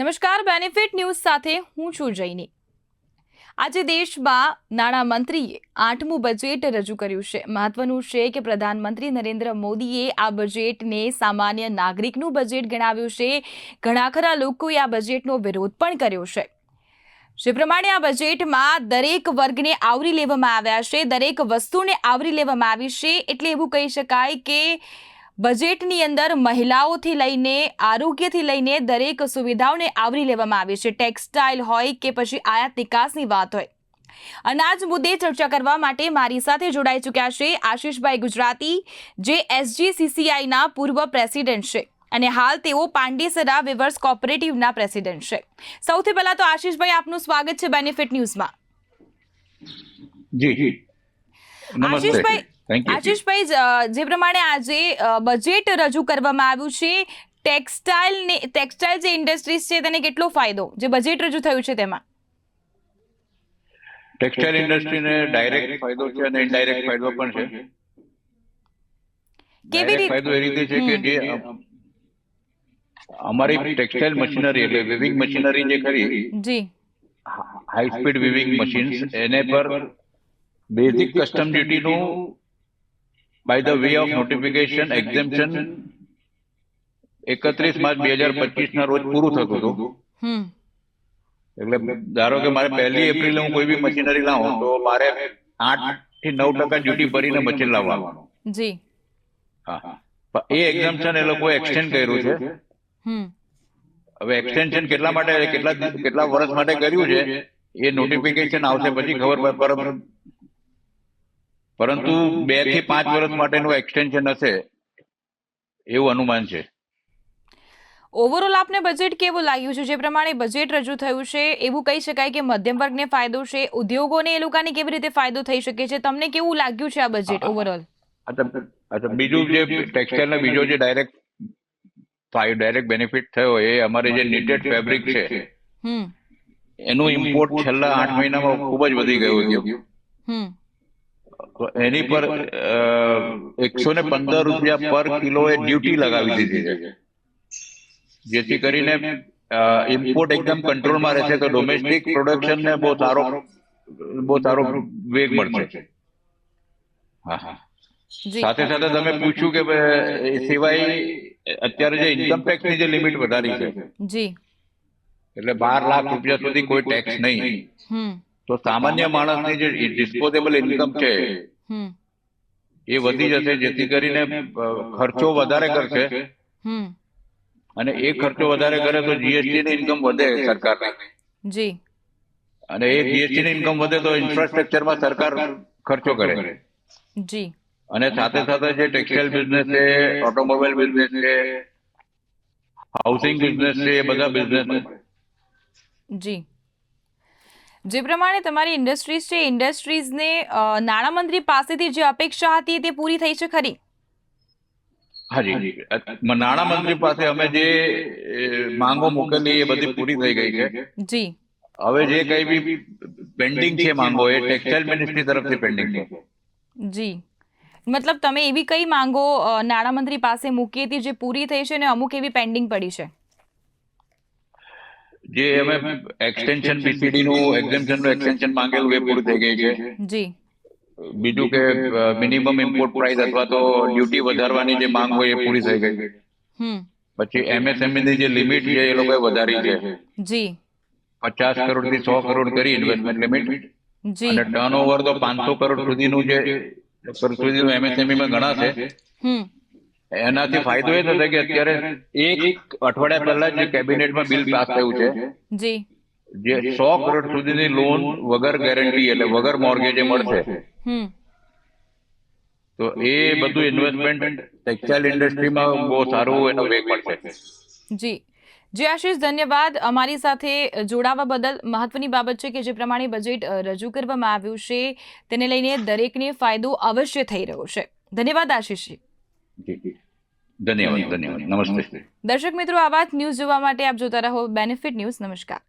નમસ્કાર benefit news સાથે હું છું જૈની. આજે દેશમાં નાણામંત્રીએ આઠમું બજેટ રજૂ કર્યું છે. મહત્વનું છે કે પ્રધાનમંત્રી નરેન્દ્ર મોદીએ આ બજેટને સામાન્ય નાગરિકનું બજેટ ગણાવ્યું છે. ઘણા ખરા લોકોએ આ બજેટનો વિરોધ પણ કર્યો છે. જે પ્રમાણે આ બજેટમાં દરેક વર્ગને આવરી લેવામાં આવ્યા છે, દરેક વસ્તુને આવરી લેવામાં આવી છે, એટલે એવું કહી શકાય કે બજેટની અંદર મહિલાઓથી લઈને આરોગ્યથી લઈને દરેક સુવિધાઓને આવરી લેવામાં આવી છે. ટેક્સટાઇલ હોય કે પછી આયાત નિકાસની વાત હોય. અનાજ મુદ્દે ચર્ચા કરવા માટે મારી સાથે જોડાઈ ચૂક્યા છે આશીષભાઈ ગુજરાતી જે એસજીસીસીઆઈના પૂર્વ પ્રેસિડેન્ટ છે. અને હાલ તેઓ પાંડેસરા વિવર્સ કોઓપરેટિવના પ્રેસિડેન્ટ છે. સૌથી પહેલા તો આશીષભાઈ આપનું સ્વાગત છે બેનિફિટ ન્યૂઝમાં જી જી. આશીષભાઈ આશીષભાઈ જે પ્રમાણે આજે બજેટ રજૂ કરવામાં આવ્યું છે ટેક્સટાઇલ ને ટેક્સટાઇલ જે ઇન્ડસ્ટ્રીઝ છે તેને કેટલો ફાયદો જે બજેટ રજૂ થયું છે તેમાં? ટેક્સટાઇલ ઇન્ડસ્ટ્રીને ડાયરેક્ટ ફાયદો છે અને ઇનડાયરેક્ટ ફાયદો પણ છે. કેવી રીતે? ફાયદો એ રીતે છે કે જે અમારી ટેક્સટાઇલ મશીનરી એટલે વિવિંગ મશીનરી જે ખરી જી. હાઈ સ્પીડ વિવિંગ મશીન્સ એને પર basic custom ડ્યુટીનું by the way of notification exemption એકત્રીસ માર્ચ બે હજાર પચીસ ના રોજ પૂરું થતું હતું. એટલે ધારો કે મારે પહેલી એપ્રિલે હું કોઈ બી મશીનરી લાવું તો મારે આઠથી નવ ટકા ડ્યુટી ભરીને મશીન લાવવાનું. જી. હા. પણ એ એક્ઝામ્પશન એ લોકોએ એક્સટેન્ડ કર્યું છે. હમ. હવે એક્સટેન્શન કેટલા માટે કેટલા કેટલા વર્ષ માટે કર્યું છે એ નોટિફિકેશન આવશે પછી ખબર પરંતુ બેથી પાંચ વર્ષ માટેનું એક્સટેન્શન હશે એવું અનુમાન છે. ઓવરઓલ આપને બજેટ કેવું લાગ્યું છે? જે પ્રમાણે બજેટ રજૂ થયું છે એવું કહી શકાય કે મધ્યમ વર્ગને ફાયદો છે. ઉદ્યોગોને એ લોકોને કેવી રીતે ફાયદો થઈ શકે છે? તમને કેવું લાગ્યું છે આ બજેટ ઓવરઓલ અચ્છા અચ્છા બીજું જે ટેક્સટાઇલ બીજો જે ડાયરેક્ટ ડાયરેક્ટ બેનિફિટ થયો એ અમારે જે નીટેડ ફેબ્રિક છે. હમ. એનું ઇમ્પોર્ટ છેલ્લા આઠ મહિનામાં ખૂબ જ વધી ગયું હતું હમ. તો એની પર એકસો ને પંદર રૂપિયા પર કિલો એ ડ્યુટી લગાવી દીધી. છે. જેથી કરીને ઇમ્પોર્ટ એકદમ કંટ્રોલમાં રહેશે તો ડોમેસ્ટિક પ્રોડક્શન ને બહુ સારો બહુ સારો વેગ મળશે. હા હા. સાથે સાથે તમે પૂછ્યું કે એ સિવાય અત્યારે જે ઇન્કમ ટેક્સની જે લિમિટ વધારી છે. જી. એટલે બાર લાખ રૂપિયા સુધી કોઈ ટેક્સ નહીં. તો સામાન્ય માણસની જે ડિસ્પોઝેબલ ઇન્કમ છે એ વધી જશે જેથી કરીને ખર્ચો વધારે કરશે. અને એ ખર્ચો વધારે કરે તો જીએસટી ની ઇન્કમ વધે સરકારની. જી. અને એ જીએસટી ની ઇન્કમ વધે તો ઇન્ફ્રાસ્ટ્રક્ચરમાં સરકાર ખર્ચો કરે. જી. અને સાથે સાથે જે ટેક્સટાઇલ બિઝનેસ છે ઓટોમોબાઈલ બિઝનેસ છે હાઉસિંગ બિઝનેસ છે એ બધા બિઝનેસ જી. જે પ્રમાણે તમારી ઇન્ડસ્ટ્રીઝ છે ઇન્ડસ્ટ્રીઝને નાણામંત્રી પાસેથી જે અપેક્ષા હતી તે પૂરી થઈ છે ખરી? હાજી. નાણામંત્રી પાસે અમે જે માંગો મોકલી એ બધી પૂરી થઈ ગઈ છે. જી. હવે જે કઈ બી પેન્ડિંગ છે માંગો એ ટેક્સટાઇલ મિનિસ્ટ્રી તરફથી પેન્ડિંગ છે. જી. મતલબ તમે એવી કઈ માંગો નાણામંત્રી પાસે મૂકી હતી જે પૂરી થઈ છે અને અમુક એવી પેન્ડિંગ પડી છે? જે અમે એક્સટેન્શન બીસીડી નું એક્ઝેમ્પશનનું એક્સટેન્શન માંગેલું એ પૂરું થઈ ગઈ છે જી. બીજું કે મિનિમમ ઇમ્પોર્ટ પ્રાઇસ અથવા તો ડ્યુટી વધારવાની જે માંગ હોય એ પૂરી થઈ ગઈ. હમ. પછી એમએસએમઈ ની જે લિમિટ છે એ લોકોએ વધારી છે. જી. પચાસ કરોડથી સો કરોડ કરી ઇન્વેસ્ટમેન્ટ લિમિટ જી. અને ટર્નઓવર તો પાંચસો કરોડ સુધીનું જે સુધીનું એમએસએમઈ માં ઘણા હમ. એનાથી ફાયદો એ થશે કે અત્યારે એક અઠવાડિયા પહેલા જે કેબિનેટમાં બિલ પાસ થયું છે જી. જે સો કરોડ સુધીની લોન વગર ગેરંટી એટલે વગર મોર્ગેજે મળશે. તો એ બધું ઇન્વેસ્ટમેન્ટ ટેક્સટાઇલ ઇન્ડસ્ટ્રીમાં બહુ સારું એનો વેગ મળશે. જી. જી આશીષ ધન્યવાદ. અમારી સાથે જોડાવા બદલ મહત્વની બાબત છે કે જે પ્રમાણે બજેટ રજૂ કરવામાં આવ્યું છે તેને લઈને દરેકને ફાયદો અવશ્ય થઈ રહ્યો છે. ધન્યવાદ આશીષજી. જી. ધન્યવાદ ધન્યવાદ નમસ્તે. દર્શક મિત્રો આવા જ ન્યૂઝ જોવા માટે આપ જોતા રહો. બેનિફિટ ન્યૂઝ નમસ્કાર.